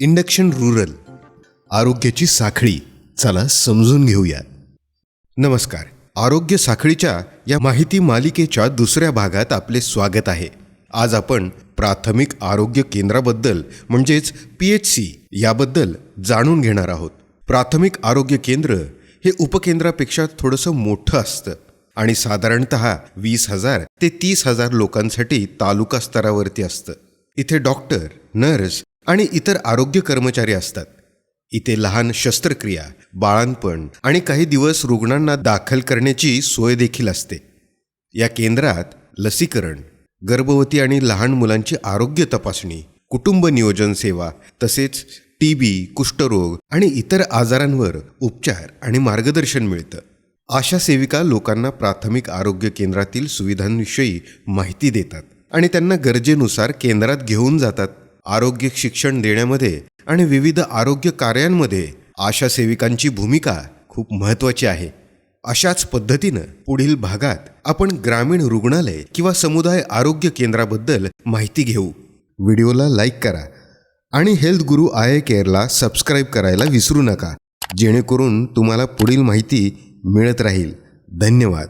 Induction rural आरोग्याची साखळी. चला समजून घेऊया. नमस्कार. आरोग्य साखळीच्या या माहिती मालिकेच्या दुसऱ्या भागात आपले स्वागत आहे. आज आपण प्राथमिक आरोग्य केंद्राबद्दल म्हणजेच पी एच सी याबद्दल जाणून घेणार आहोत. प्राथमिक आरोग्य केंद्र हे उपकेंद्रापेक्षा थोडंसं मोठं असतं आणि साधारणत वीस हजार ते तीस हजार लोकांसाठी तालुका स्तरावरती असतं. इथे डॉक्टर नर्स आणि इतर आरोग्य कर्मचारी असतात. इथे लहान शस्त्रक्रिया बाळांपण आणि काही दिवस रुग्णांना दाखल करण्याची सोय देखील असते. या केंद्रात लसीकरण गर्भवती आणि लहान मुलांची आरोग्य तपासणी कुटुंब नियोजन सेवा तसेच टी बी कुष्ठरोग आणि इतर आजारांवर उपचार आणि मार्गदर्शन मिळतं. आशा सेविका लोकांना प्राथमिक आरोग्य केंद्रातील सुविधांविषयी माहिती देतात आणि त्यांना गरजेनुसार केंद्रात घेऊन जातात. आरोग्य शिक्षण देण्यामध्ये आणि विविध आरोग्य कार्यांमध्ये आशा सेविकांची भूमिका खूप महत्त्वाची आहे. अशाच पद्धतीनं पुढील भागात आपण ग्रामीण रुग्णालय किंवा समुदाय आरोग्य केंद्राबद्दल माहिती घेऊ. व्हिडिओला लाईक करा आणि हेल्थ गुरु आय केअरला सबस्क्राईब करायला विसरू नका. जेणेकरून तुम्हाला पुढील माहिती मिळत राहील. धन्यवाद.